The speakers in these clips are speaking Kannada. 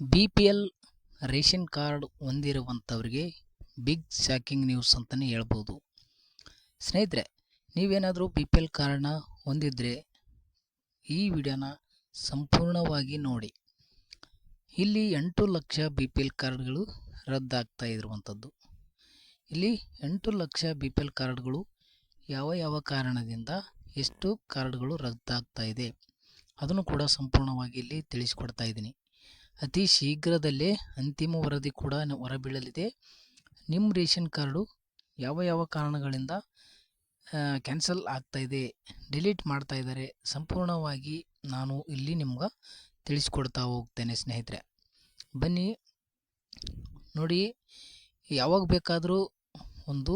B P L ration card ಹೊಂದಿರುವಂಥವ್ರಿಗೆ big shocking news ಅಂತಲೇ ಹೇಳ್ಬೋದು. ಸ್ನೇಹಿತರೆ, ನೀವೇನಾದರೂ ಬಿ ಪಿ ಎಲ್ ಕಾರ್ಡ್ನ ಹೊಂದಿದ್ದರೆ ಈ ವಿಡಿಯೋನ ಸಂಪೂರ್ಣವಾಗಿ ನೋಡಿ. ಇಲ್ಲಿ ಎಂಟು ಲಕ್ಷ ಬಿ ಪಿ ಎಲ್ ಕಾರ್ಡ್ಗಳು ರದ್ದಾಗ್ತಾ ಇರುವಂಥದ್ದು. ಇಲ್ಲಿ ಎಂಟು ಲಕ್ಷ ಬಿ ಪಿ ಎಲ್ ಕಾರ್ಡ್ಗಳು ಯಾವ ಯಾವ ಕಾರಣದಿಂದ ಎಷ್ಟು ಕಾರ್ಡ್ಗಳು ರದ್ದಾಗ್ತಾ ಇದೆ, ಅದನ್ನು ಕೂಡ ಸಂಪೂರ್ಣವಾಗಿ ಇಲ್ಲಿ ತಿಳಿಸ್ಕೊಡ್ತಾ ಇದ್ದೀನಿ. ಅತಿ ಶೀಘ್ರದಲ್ಲೇ ಅಂತಿಮ ವರದಿ ಕೂಡ ಹೊರಬೀಳಲಿದೆ. ನಿಮ್ಮ ರೇಷನ್ ಕಾರ್ಡು ಯಾವ ಯಾವ ಕಾರಣಗಳಿಂದ ಕ್ಯಾನ್ಸಲ್ ಆಗ್ತಾ ಇದೆ, ಡಿಲೀಟ್ ಮಾಡ್ತಾ ಇದ್ದಾರೆ, ಸಂಪೂರ್ಣವಾಗಿ ನಾನು ಇಲ್ಲಿ ನಿಮ್ಗೆ ತಿಳಿಸ್ಕೊಡ್ತಾ ಹೋಗ್ತೇನೆ ಸ್ನೇಹಿತರೆ. ಬನ್ನಿ, ನೋಡಿ, ಯಾವಾಗ ಬೇಕಾದರೂ ಒಂದು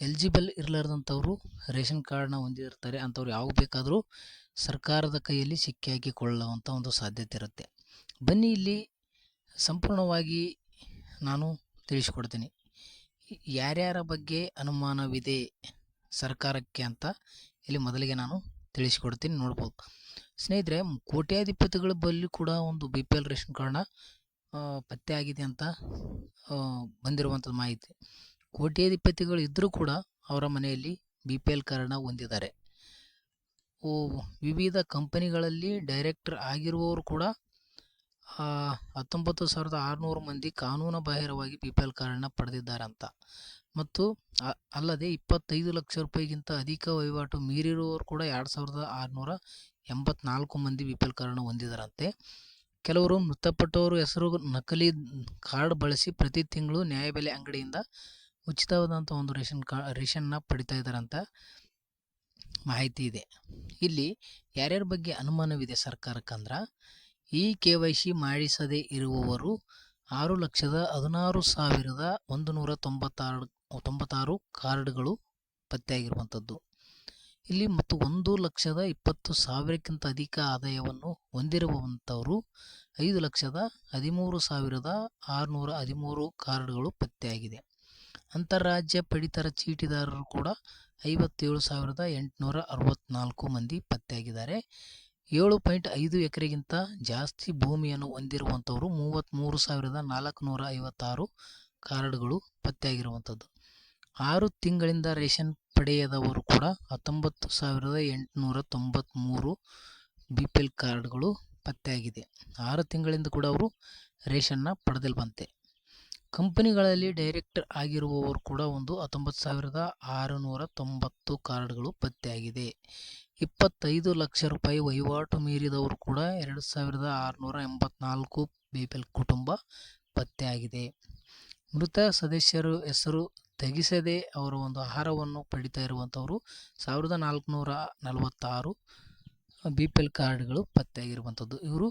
ಎಲಿಜಿಬಲ್ ಇರಲಾರ್ದಂಥವ್ರು ರೇಷನ್ ಕಾರ್ಡ್ನ ಹೊಂದಿರ್ತಾರೆ, ಅಂಥವ್ರು ಯಾವಾಗ ಬೇಕಾದರೂ ಸರ್ಕಾರದ ಕೈಯಲ್ಲಿ ಸಿಕ್ಕಿ ಹಾಕಿಕೊಳ್ಳುವಂಥ ಒಂದು ಸಾಧ್ಯತೆ ಇರುತ್ತೆ. ಬನ್ನಿ ಇಲ್ಲಿ ಸಂಪೂರ್ಣವಾಗಿ ನಾನು ತಿಳಿಸಿಕೊಡ್ತೀನಿ. ಯಾರ್ಯಾರ ಬಗ್ಗೆ ಅನುಮಾನವಿದೆ ಸರ್ಕಾರಕ್ಕೆ ಅಂತ ಇಲ್ಲಿ ಮೊದಲಿಗೆ ನಾನು ತಿಳಿಸಿಕೊಡ್ತೀನಿ, ನೋಡ್ಬೋದು. ಸ್ನೇಹಿತರೆ, ಕೋಟ್ಯಾಧಿಪತಿಗಳ ಬಳಿ ಕೂಡ ಒಂದು ಬಿ ಪಿ ಎಲ್ ರೇಷನ್ ಕಾರ್ಡ್ನ ಪತ್ತೆ ಆಗಿದೆ ಅಂತ ಬಂದಿರುವಂಥದ್ದು ಮಾಹಿತಿ. ಕೋಟ್ಯಾಧಿಪತಿಗಳು ಇದ್ದರೂ ಕೂಡ ಅವರ ಮನೆಯಲ್ಲಿ ಬಿ ಪಿ ಎಲ್ ಕಾರ್ಡ್ನ ಹೊಂದಿದ್ದಾರೆ. ವಿವಿಧ ಕಂಪನಿಗಳಲ್ಲಿ ಡೈರೆಕ್ಟರ್ ಆಗಿರುವವರು ಕೂಡ ಹತ್ತೊಂಬತ್ತು ಸಾವಿರದ ಆರುನೂರು ಮಂದಿ ಕಾನೂನು ಬಾಹಿರವಾಗಿ ಪಿ ಪಿ ಎಲ್ ಕಾರ್ಡನ್ನು ಪಡೆದಿದ್ದಾರೆ ಅಂತ ಮತ್ತು ಅಲ್ಲದೆ ಇಪ್ಪತ್ತೈದು ಲಕ್ಷ ರೂಪಾಯಿಗಿಂತ ಅಧಿಕ ವಹಿವಾಟು ಮೀರಿರುವವರು ಕೂಡ ಎರಡು ಸಾವಿರದ ಆರುನೂರ ಎಂಬತ್ನಾಲ್ಕು ಮಂದಿ ಬಿ ಪಿ ಎಲ್ ಕಾರ್ಡನ್ನು ಹೊಂದಿದ್ದಾರಂತೆ. ಕೆಲವರು ಮೃತಪಟ್ಟವರು ಹೆಸರು ನಕಲಿ ಕಾರ್ಡ್ ಬಳಸಿ ಪ್ರತಿ ತಿಂಗಳು ನ್ಯಾಯಬೆಲೆ ಅಂಗಡಿಯಿಂದ ಉಚಿತವಾದಂಥ ಒಂದು ರೇಷನ್ ಕಾ, ರೇಷನ್ನ ಪಡಿತಾ ಇದ್ದಾರಂತ ಮಾಹಿತಿ ಇದೆ. ಇಲ್ಲಿ ಯಾರ್ಯಾರ ಬಗ್ಗೆ ಅನುಮಾನವಿದೆ ಸರ್ಕಾರಕ್ಕಂದ್ರೆ? ಈ ಕೆ ವೈ ಸಿ ಮಾಡಿಸದೇ ಇರುವವರು ಆರು ಲಕ್ಷದ ಹದಿನಾರು ಸಾವಿರದ ಒಂದು ನೂರ ತೊಂಬತ್ತಾರು ತೊಂಬತ್ತಾರು ಕಾರ್ಡ್ಗಳು ಪತ್ತೆಯಾಗಿರುವಂಥದ್ದು. ಇಲ್ಲಿ ಮತ್ತು ಒಂದು ಲಕ್ಷದ ಇಪ್ಪತ್ತು ಸಾವಿರಕ್ಕಿಂತ ಅಧಿಕ ಆದಾಯವನ್ನು ಹೊಂದಿರುವಂಥವರು ಐದು ಲಕ್ಷದ ಹದಿಮೂರು ಸಾವಿರದ ಆರುನೂರ ಹದಿಮೂರು ಕಾರ್ಡ್ಗಳು ಪತ್ತೆಯಾಗಿದೆ. ಅಂತಾರಾಜ್ಯ ಪಡಿತರ ಚೀಟಿದಾರರು ಕೂಡ ಐವತ್ತೇಳು ಸಾವಿರದ ಎಂಟುನೂರ ಅರವತ್ತ್ನಾಲ್ಕು ಮಂದಿ ಪತ್ತೆಯಾಗಿದ್ದಾರೆ. ಏಳು ಪಾಯಿಂಟ್ ಐದು ಎಕರೆಗಿಂತ ಜಾಸ್ತಿ ಭೂಮಿಯನ್ನು ಹೊಂದಿರುವಂಥವರು ಮೂವತ್ತ್ಮೂರು ಸಾವಿರದ ನಾಲ್ಕುನೂರ ಐವತ್ತಾರು ಕಾರ್ಡ್ಗಳು ಪತ್ತೆಯಾಗಿರುವಂಥದ್ದು. ಆರು ತಿಂಗಳಿಂದ ರೇಷನ್ ಪಡೆಯದವರು ಕೂಡ ಹತ್ತೊಂಬತ್ತು ಸಾವಿರದ ಎಂಟುನೂರ ತೊಂಬತ್ತ್ಮೂರು ಬಿ ಪಿ ಎಲ್ ಕಾರ್ಡ್ಗಳು ಪತ್ತೆಯಾಗಿದೆ. ಆರು ತಿಂಗಳಿಂದ ಕೂಡ ಅವರು ರೇಷನ್ನ ಪಡೆದಿಲ್ವಂತೆ. ಕಂಪನಿಗಳಲ್ಲಿ ಡೈರೆಕ್ಟರ್ ಆಗಿರುವವರು ಕೂಡ ಒಂದು ಹತ್ತೊಂಬತ್ತು ಸಾವಿರದ ಆರುನೂರ ತೊಂಬತ್ತು ಕಾರ್ಡ್ಗಳು ಪತ್ತೆಯಾಗಿದೆ. ಇಪ್ಪತ್ತೈದು ಲಕ್ಷ ರೂಪಾಯಿ ವಹಿವಾಟು ಮೀರಿದವರು ಕೂಡ ಎರಡು ಸಾವಿರದ ಆರುನೂರ ಎಂಬತ್ನಾಲ್ಕು ಬಿ ಪಿ ಎಲ್ ಕುಟುಂಬ ಪತ್ತೆಯಾಗಿದೆ ಮೃತ ಸದಸ್ಯರು ಹೆಸರು ತೆಗೆಸದೆ ಅವರ ಒಂದು ಆಹಾರವನ್ನು ಪಡಿತಾ ಇರುವಂಥವರು ಸಾವಿರದ ನಾಲ್ಕುನೂರ ನಲವತ್ತಾರು ಬಿ ಪಿ ಎಲ್ ಕಾರ್ಡ್ಗಳು ಪತ್ತೆಯಾಗಿರುವಂಥದ್ದು ಇವರು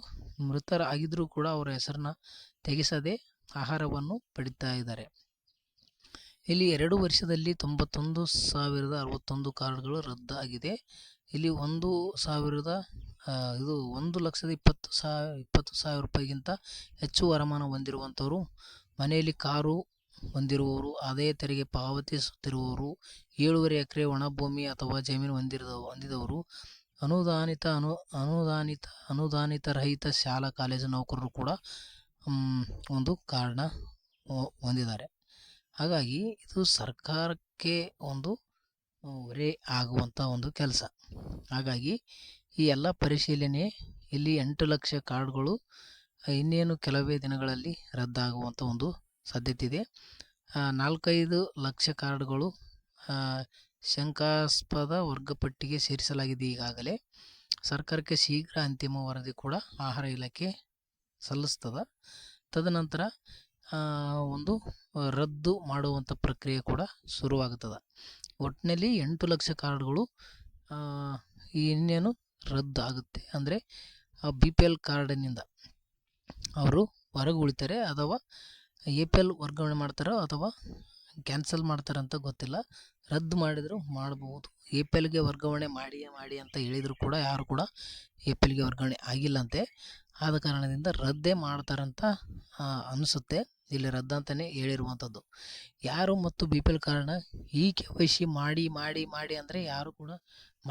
ಮೃತರಾಗಿದ್ದರೂ ಕೂಡ ಅವರ ಹೆಸರನ್ನ ತೆಗೆಸದೆ ಆಹಾರವನ್ನು ಪಡಿತಾ ಇದ್ದಾರೆ. ಇಲ್ಲಿ ಎರಡು ವರ್ಷದಲ್ಲಿ ತೊಂಬತ್ತೊಂದು ಸಾವಿರದ ಅರವತ್ತೊಂದು ಕಾರ್ಡ್ಗಳು ರದ್ದಾಗಿದೆ. ಇಲ್ಲಿ ಒಂದು ಸಾವಿರದ ಇದು ಒಂದು ಲಕ್ಷದ ಇಪ್ಪತ್ತು ಸಾವಿರ ಇಪ್ಪತ್ತು ಸಾವಿರ ರೂಪಾಯಿಗಿಂತ ಹೆಚ್ಚು ವರಮಾನ ಹೊಂದಿರುವಂಥವರು. ಮನೆಯಲ್ಲಿ ಕಾರು ಹೊಂದಿರುವವರು, ಆದಾಯ ತೆರಿಗೆ ಪಾವತಿಸುತ್ತಿರುವವರು, ಏಳುವರೆ ಎಕರೆ ಒಣಭೂಮಿ ಅಥವಾ ಜಮೀನು ಹೊಂದಿರದ, ಹೊಂದಿದವರು. ಅನುದಾನಿತ, ಅನು, ಅನುದಾನಿತ ಅನುದಾನಿತ ರಹಿತ ಶಾಲಾ, ಕಾಲೇಜು ನೌಕರರು ಕೂಡ ಒಂದು ಕಾರಣ ಹೊಂದಿದ್ದಾರೆ. ಹಾಗಾಗಿ ಇದು ಸರ್ಕಾರಕ್ಕೆ ಒಂದು ಹೊರೆ ಆಗುವಂಥ ಒಂದು ಕೆಲಸ. ಹಾಗಾಗಿ ಈ ಎಲ್ಲ ಪರಿಶೀಲನೆ ಇಲ್ಲಿ ಎಂಟು ಲಕ್ಷ ಕಾರ್ಡ್ಗಳು, ಇನ್ನೇನು ಕೆಲವೇ ದಿನಗಳಲ್ಲಿ ರದ್ದಾಗುವಂಥ ಒಂದು ಸಾಧ್ಯತೆ ಇದೆ ನಾಲ್ಕೈದು ಲಕ್ಷ ಕಾರ್ಡ್ಗಳು ಶಂಕಾಸ್ಪದ ವರ್ಗಪಟ್ಟಿಗೆ ಸೇರಿಸಲಾಗಿದೆ ಈಗಾಗಲೇ. ಸರ್ಕಾರಕ್ಕೆ ಶೀಘ್ರ ಅಂತಿಮ ವರದಿ ಕೂಡ ಆಹಾರ ಇಲಾಖೆ ಸಲ್ಲಿಸ್ತದೆ. ತದನಂತರ ಒಂದು ರದ್ದು ಮಾಡುವಂಥ ಪ್ರಕ್ರಿಯೆ ಕೂಡ ಶುರುವಾಗುತ್ತದೆ. ಒಟ್ಟಿನಲ್ಲಿ ಎಂಟು ಲಕ್ಷ ಕಾರ್ಡ್ಗಳು ಆ, ಇನ್ನೇನು ರದ್ದು ಆಗುತ್ತೆ ಅಂದರೆ ಬಿ ಪಿ ಎಲ್ ಕಾರ್ಡಿನಿಂದ ಅವರು ಹೊರಗೆ ಉಳಿತಾರೆ ಅಥವಾ ಎ ಪಿ ಎಲ್ ವರ್ಗಾವಣೆ ಮಾಡ್ತಾರೋ ಅಥವಾ ಕ್ಯಾನ್ಸಲ್ ಮಾಡ್ತಾರಂತ ಗೊತ್ತಿಲ್ಲ. ರದ್ದು ಮಾಡಿದರೂ ಮಾಡಬಹುದು ಎ ಪಿ ಎಲ್ಗೆ ವರ್ಗಾವಣೆ ಮಾಡಿ ಮಾಡಿ ಅಂತ ಹೇಳಿದರೂ ಕೂಡ ಯಾರು ಕೂಡ ಎ ಪಿ ಎಲ್ಗೆ ವರ್ಗಾವಣೆ ಆಗಿಲ್ಲಂತೆ. ಆದ ಕಾರಣದಿಂದ ರದ್ದೇ ಮಾಡ್ತಾರಂತ ಆ, ಅನಿಸುತ್ತೆ. ಇಲ್ಲಿ ರದ್ದಂತಲೇ ಹೇಳಿರುವಂಥದ್ದು ಯಾರು ಮತ್ತು ಬಿ ಪಿ ಎಲ್ ಕಾರ್ಡ್ನ ಈ ಕೆ ವೈ ಸಿ ಮಾಡಿ ಮಾಡಿ ಮಾಡಿ ಅಂದರೆ ಯಾರು ಕೂಡ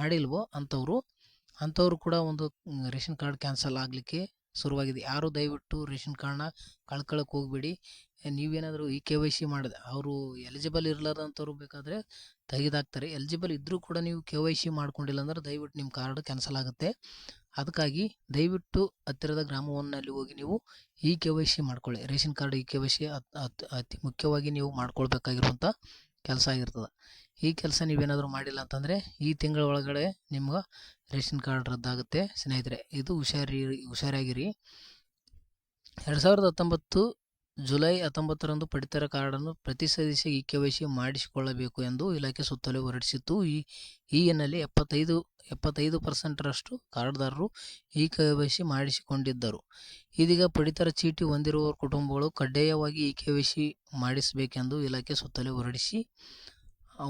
ಮಾಡಿಲ್ವೋ ಅಂಥವರು ಅಂಥವ್ರು ಕೂಡ ಒಂದು ರೇಷನ್ ಕಾರ್ಡ್ ಕ್ಯಾನ್ಸಲ್ ಆಗಲಿಕ್ಕೆ ಶುರುವಾಗಿದೆ. ಯಾರು ದಯವಿಟ್ಟು ರೇಷನ್ ಕಾರ್ಡ್ನ ಕಳ್ಕೊಳ್ಳೋಕೆ ಹೋಗಬೇಡಿ. ನೀವೇನಾದರೂ ಈ ಕೆ ವೈ ಸಿ ಮಾಡಿದೆ, ಅವರು ಎಲಿಜಿಬಲ್ ಇರಲಾರ್ದಂಥವ್ರು ಬೇಕಾದರೆ ತೆಗೆದಾಕ್ತಾರೆ. ಎಲಿಜಿಬಲ್ ಇದ್ದರೂ ಕೂಡ ನೀವು ಕೆ ವೈ ಸಿ ಮಾಡ್ಕೊಂಡಿಲ್ಲ ಅಂದ್ರೆ ದಯವಿಟ್ಟು ನಿಮ್ಮ ಕಾರ್ಡ್ ಕ್ಯಾನ್ಸಲ್ ಆಗುತ್ತೆ. ಅದಕ್ಕಾಗಿ ದಯವಿಟ್ಟು ಹತ್ತಿರದ ಗ್ರಾಮವನ್ನಲ್ಲಿ ಹೋಗಿ ನೀವು ಇ ಕೆ ವೈ ಸಿ ಮಾಡ್ಕೊಳ್ಳಿ. Ration card E K Y C ಅತಿ ಮುಖ್ಯವಾಗಿ ನೀವು ಮಾಡ್ಕೊಳ್ಬೇಕಾಗಿರುವಂಥ ಕೆಲಸ ಆಗಿರ್ತದೆ. ಈ ಕೆಲಸ ನೀವೇನಾದರೂ ಮಾಡಿಲ್ಲ ಅಂತಂದರೆ ಈ ತಿಂಗಳ ಒಳಗಡೆ ನಿಮ್ಗೆ ರೇಷನ್ ಕಾರ್ಡ್ ರದ್ದಾಗುತ್ತೆ. ಸ್ನೇಹಿತರೆ, ಇದು ಹುಷಾರಿ, ಹುಷಾರಾಗಿರಿ. ಎರಡು ಸಾವಿರದ ಹತ್ತೊಂಬತ್ತು ಜುಲೈ ಹತ್ತೊಂಬತ್ತರಂದು ಪಡಿತರ ಕಾರ್ಡನ್ನು ಪ್ರತಿ ಸದಸ್ಯ ಇ ಕೆ ವೈ ಸಿ ಮಾಡಿಸಿಕೊಳ್ಳಬೇಕು ಎಂದು ಇಲಾಖೆ ಸುತ್ತಲೂ ಹೊರಡಿಸಿತ್ತು. ಈ ಈ ಹಿನ್ನೆಲೆ ಎಪ್ಪತ್ತೈದು ಎಪ್ಪತ್ತೈದು ಪರ್ಸೆಂಟರಷ್ಟು ಕಾರ್ಡ್ದಾರರು ಇ ಕೆ ವೈ ಸಿ ಮಾಡಿಸಿಕೊಂಡಿದ್ದರು. ಇದೀಗ ಪಡಿತರ ಚೀಟಿ ಹೊಂದಿರುವ ಕುಟುಂಬಗಳು ಕಡ್ಡಾಯವಾಗಿ ಇ ಕೆ ವೈ ಸಿ ಮಾಡಿಸಬೇಕೆಂದು ಇಲಾಖೆ ಸುತ್ತಲೂ ಹೊರಡಿಸಿ,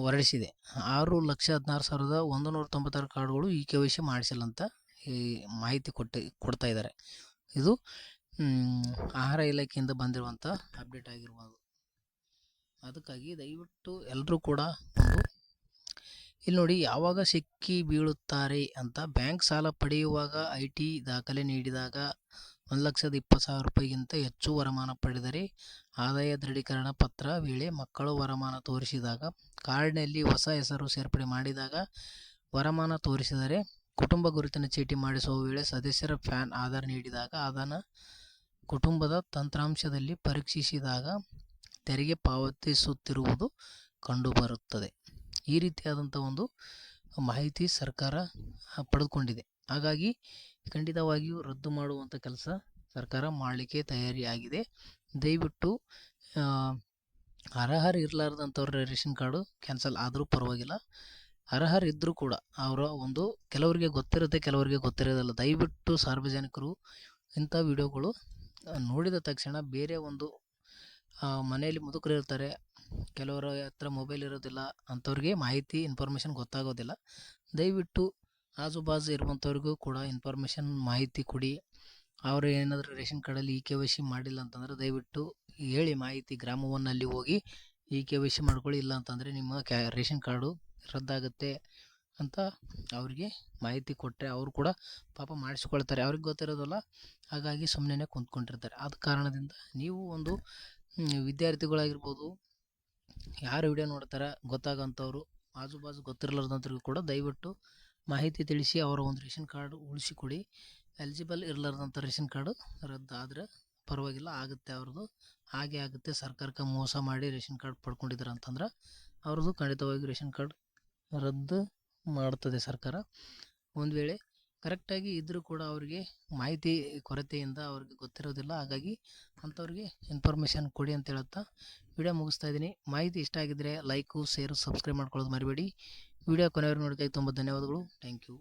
ಹೊರಡಿಸಿದೆ. ಆರು ಲಕ್ಷ ಹದಿನಾರು ಸಾವಿರದ ಒಂದು ನೂರ ತೊಂಬತ್ತಾರು ಕಾರ್ಡ್ಗಳು ಇ ಕೆ ವೈ ಸಿ ಈ ಮಾಹಿತಿ ಕೊಟ್ಟು, ಕೊಡ್ತಾ ಇದ್ದಾರೆ. ಇದು ಆಹಾರ ಇಲಾಖೆಯಿಂದ ಬಂದಿರುವಂಥ ಅಪ್ಡೇಟ್ ಆಗಿರ್ಬೋದು. ಅದಕ್ಕಾಗಿ ದಯವಿಟ್ಟು ಎಲ್ಲರೂ ಕೂಡ ಒಂದು, ಇಲ್ಲಿ ನೋಡಿ ಯಾವಾಗ ಸಿಕ್ಕಿ ಬೀಳುತ್ತಾರೆ ಅಂತ ಬ್ಯಾಂಕ್ ಸಾಲ ಪಡೆಯುವಾಗ ಐ ಟಿ ದಾಖಲೆ ನೀಡಿದಾಗ ಒಂದು ಲಕ್ಷದ ಇಪ್ಪತ್ತು ಸಾವಿರ ರೂಪಾಯಿಗಿಂತ ಹೆಚ್ಚು ವರಮಾನ ಪಡೆದರೆ ಆದಾಯ ದೃಢೀಕರಣ ಪತ್ರ ವೇಳೆ ಮಕ್ಕಳು ವರಮಾನ ತೋರಿಸಿದಾಗ, ಕಾರ್ಡ್ನಲ್ಲಿ ಹೊಸ ಹೆಸರು ಸೇರ್ಪಡೆ ಮಾಡಿದಾಗ ವರಮಾನ ತೋರಿಸಿದರೆ ಕುಟುಂಬ ಗುರುತಿನ ಚೀಟಿ ಮಾಡಿಸುವ ವೇಳೆ ಸದಸ್ಯರ ಫ್ಯಾನ್ ಆಧಾರ್ ನೀಡಿದಾಗ ಅದನ್ನು ಕುಟುಂಬದ ತಂತ್ರಾಂಶದಲ್ಲಿ ಪರೀಕ್ಷಿಸಿದಾಗ ತೆರಿಗೆ ಪಾವತಿಸುತ್ತಿರುವುದು ಕಂಡುಬರುತ್ತದೆ. ಈ ರೀತಿಯಾದಂಥ ಒಂದು ಮಾಹಿತಿ ಸರ್ಕಾರ ಪಡೆದುಕೊಂಡಿದೆ. ಹಾಗಾಗಿ ಖಂಡಿತವಾಗಿಯೂ ರದ್ದು ಮಾಡುವಂಥ ಕೆಲಸ ಸರ್ಕಾರ ಮಾಡಲಿಕ್ಕೆ ತಯಾರಿಯಾಗಿದೆ. ದಯವಿಟ್ಟು ಅರ್ಹರು ಇರಲಾರ್ದಂಥವ್ರ ರೇಷನ್ ಕಾರ್ಡು ಕ್ಯಾನ್ಸಲ್ ಆದರೂ ಪರವಾಗಿಲ್ಲ. ಅರ್ಹರು ಇದ್ದರೂ ಕೂಡ ಅವರ ಒಂದು ಕೆಲವರಿಗೆ ಗೊತ್ತಿರುತ್ತೆ, ಕೆಲವರಿಗೆ ಗೊತ್ತಿರೋದಿಲ್ಲ. ದಯವಿಟ್ಟು ಸಾರ್ವಜನಿಕರು ಇಂಥ ವಿಡಿಯೋಗಳು ನೋಡಿದ ತಕ್ಷಣ ಬೇರೆ ಒಂದು ಮನೆಯಲ್ಲಿ ಮುದುಕರು ಇರ್ತಾರೆ. ಕೆಲವರ ಹತ್ರ ಮೊಬೈಲ್ ಇರೋದಿಲ್ಲ, ಅಂಥವ್ರಿಗೆ ಮಾಹಿತಿ ಇನ್ಫಾರ್ಮೇಷನ್ ಗೊತ್ತಾಗೋದಿಲ್ಲ. ದಯವಿಟ್ಟು ಆಜು ಬಾಜು ಇರುವಂಥವ್ರಿಗೂ ಕೂಡ ಇನ್ಫಾರ್ಮೇಷನ್ ಮಾಹಿತಿ ಕೊಡಿ. ಅವರು ಏನಾದರೂ ರೇಷನ್ ಕಾರ್ಡಲ್ಲಿ ಇ ಕೆ ವೈ ಸಿ ಮಾಡಿಲ್ಲ ಅಂತಂದರೆ ದಯವಿಟ್ಟು ಹೇಳಿ ಮಾಹಿತಿ ಗ್ರಾಮವನ್ನಲ್ಲಿ ಹೋಗಿ ಇ ಕೆ ವೈ ಸಿ ಮಾಡ್ಕೊಳ್ಳಿ. ಇಲ್ಲ ಅಂತಂದರೆ ನಿಮ್ಮ ಕ್ಯಾ, ರೇಷನ್ ಕಾರ್ಡು ರದ್ದಾಗುತ್ತೆ. ಅಂತ ಅವರಿಗೆ ಮಾಹಿತಿ ಕೊಟ್ಟರೆ ಅವರು ಕೂಡ ಪಾಪ ಮಾಡಿಸ್ಕೊಳ್ತಾರೆ. ಅವ್ರಿಗೆ ಗೊತ್ತಿರೋದಲ್ಲ, ಹಾಗಾಗಿ ಸುಮ್ಮನೆ ಕುಂತ್ಕೊಂಡಿರ್ತಾರೆ. ಆದ ಕಾರಣದಿಂದ ನೀವು ಒಂದು ವಿದ್ಯಾರ್ಥಿಗಳಾಗಿರ್ಬೋದು, ಯಾರು ವಿಡಿಯೋ ನೋಡ್ತಾರೆ ಗೊತ್ತಾಗೋಂಥವ್ರು ಆಜು ಬಾಜು ಕೂಡ ದಯವಿಟ್ಟು ಮಾಹಿತಿ ತಿಳಿಸಿ, ಅವರ ಒಂದು ರೇಷನ್ ಕಾರ್ಡ್ ಉಳಿಸಿಕೊಡಿ. ಎಲಿಜಿಬಲ್ ಇರಲಾರ್ದಂಥ ರೇಷನ್ ಕಾರ್ಡು ರದ್ದಾದರೆ ಪರವಾಗಿಲ್ಲ, ಆಗುತ್ತೆ ಅವ್ರದ್ದು. ಹಾಗೆ ಆಗುತ್ತೆ, ಸರ್ಕಾರಕ್ಕೆ ಮೋಸ ಮಾಡಿ ರೇಷನ್ ಕಾರ್ಡ್ ಪಡ್ಕೊಂಡಿದ್ದಾರೆ ಅಂತಂದ್ರೆ ಅವ್ರದ್ದು ಖಂಡಿತವಾಗಿ ರೇಷನ್ ಕಾರ್ಡ್ ರದ್ದು ಮಾಡ್ತದೆ ಸರ್ಕಾರ. ಒಂದು ವೇಳೆ ಕರೆಕ್ಟಾಗಿ ಇದ್ದರೂ ಕೂಡ ಅವರಿಗೆ ಮಾಹಿತಿ, ಕೊರತೆಯಿಂದ ಅವ್ರಿಗೆ ಗೊತ್ತಿರೋದಿಲ್ಲ. ಹಾಗಾಗಿ ಅಂಥವ್ರಿಗೆ ಇನ್ಫಾರ್ಮೇಷನ್ ಕೊಡಿ ಅಂತ ಹೇಳುತ್ತಾ ವಿಡಿಯೋ ಮುಗಿಸ್ತಾ ಇದ್ದೀನಿ. ಮಾಹಿತಿ ಇಷ್ಟ ಆಗಿದ್ದರೆ ಲೈಕು ಶೇರು ಸಬ್ಸ್ಕ್ರೈಬ್ ಮಾಡ್ಕೊಳ್ಳೋದು ಮರಿಬೇಡಿ. ವಿಡಿಯೋ ಕೊನೆಯವರು ನೋಡೋದಕ್ಕೆ ತುಂಬ ಧನ್ಯವಾದಗಳು. Thank you